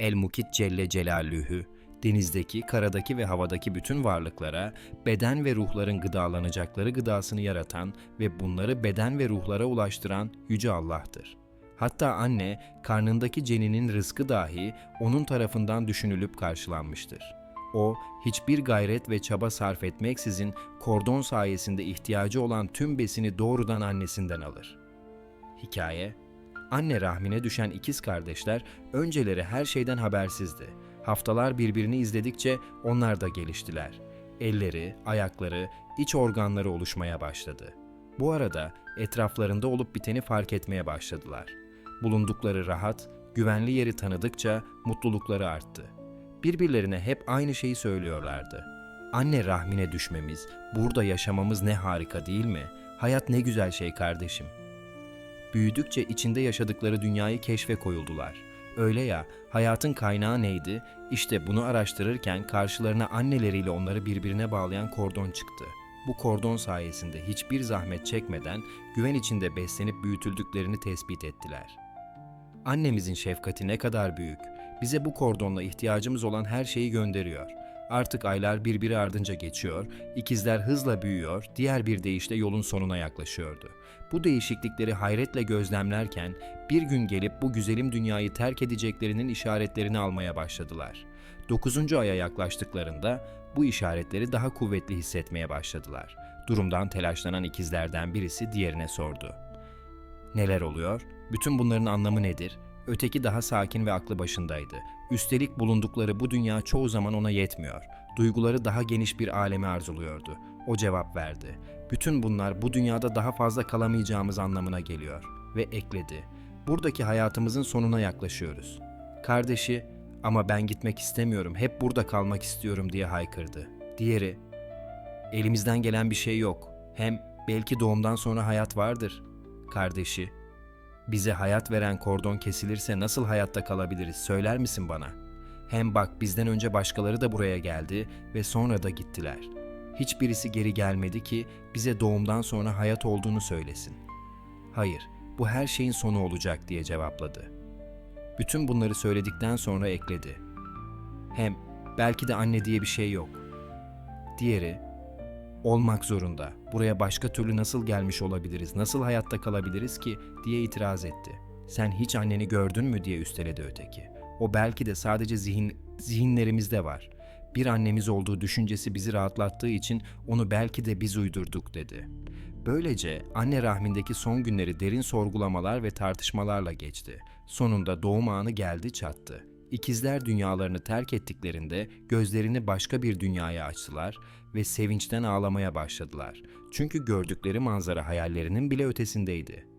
El Mukit Celle Celaluhu, denizdeki, karadaki ve havadaki bütün varlıklara, beden ve ruhların gıdalanacakları gıdasını yaratan ve bunları beden ve ruhlara ulaştıran Yüce Allah'tır. Hatta anne, karnındaki ceninin rızkı dahi onun tarafından düşünülüp karşılanmıştır. O, hiçbir gayret ve çaba sarf etmeksizin kordon sayesinde ihtiyacı olan tüm besini doğrudan annesinden alır. Hikaye Anne rahmine düşen ikiz kardeşler önceleri her şeyden habersizdi. Haftalar birbirini izledikçe onlar da geliştiler. Elleri, ayakları, iç organları oluşmaya başladı. Bu arada etraflarında olup biteni fark etmeye başladılar. Bulundukları rahat, güvenli yeri tanıdıkça mutlulukları arttı. Birbirlerine hep aynı şeyi söylüyorlardı. Anne rahmine düşmemiz, burada yaşamamız ne harika değil mi? Hayat ne güzel şey kardeşim. Büyüdükçe içinde yaşadıkları dünyayı keşfe koyuldular. Öyle ya, hayatın kaynağı neydi? İşte bunu araştırırken karşılarına anneleriyle onları birbirine bağlayan kordon çıktı. Bu kordon sayesinde hiçbir zahmet çekmeden güven içinde beslenip büyütüldüklerini tespit ettiler. Annemizin şefkati ne kadar büyük. Bize bu kordonla ihtiyacımız olan her şeyi gönderiyor. Artık aylar birbiri ardınca geçiyor, ikizler hızla büyüyor, diğer bir deyişle yolun sonuna yaklaşıyordu. Bu değişiklikleri hayretle gözlemlerken bir gün gelip bu güzelim dünyayı terk edeceklerinin işaretlerini almaya başladılar. Dokuzuncu aya yaklaştıklarında bu işaretleri daha kuvvetli hissetmeye başladılar. Durumdan telaşlanan ikizlerden birisi diğerine sordu. Neler oluyor? Bütün bunların anlamı nedir? Öteki daha sakin ve aklı başındaydı. Üstelik bulundukları bu dünya çoğu zaman ona yetmiyor. Duyguları daha geniş bir aleme arzuluyordu. O cevap verdi. Bütün bunlar bu dünyada daha fazla kalamayacağımız anlamına geliyor. Ve ekledi. Buradaki hayatımızın sonuna yaklaşıyoruz. Kardeşi, ama ben gitmek istemiyorum, hep burada kalmak istiyorum diye haykırdı. Diğeri, elimizden gelen bir şey yok. Hem belki doğumdan sonra hayat vardır. Kardeşi, bize hayat veren kordon kesilirse nasıl hayatta kalabiliriz söyler misin bana? Hem bak bizden önce başkaları da buraya geldi ve sonra da gittiler. Hiçbirisi geri gelmedi ki bize doğumdan sonra hayat olduğunu söylesin. Hayır, bu her şeyin sonu olacak diye cevapladı. Bütün bunları söyledikten sonra ekledi. Hem belki de anne diye bir şey yok. Diğeri, olmak zorunda. Buraya başka türlü nasıl gelmiş olabiliriz, nasıl hayatta kalabiliriz ki diye itiraz etti. Sen hiç anneni gördün mü diye üsteledi öteki. O belki de sadece zihin, zihinlerimizde var. Bir annemiz olduğu düşüncesi bizi rahatlattığı için onu belki de biz uydurduk dedi. Böylece anne rahmindeki son günleri derin sorgulamalar ve tartışmalarla geçti. Sonunda doğum anı geldi çattı. İkizler dünyalarını terk ettiklerinde gözlerini başka bir dünyaya açtılar ve sevinçten ağlamaya başladılar. Çünkü gördükleri manzara hayallerinin bile ötesindeydi.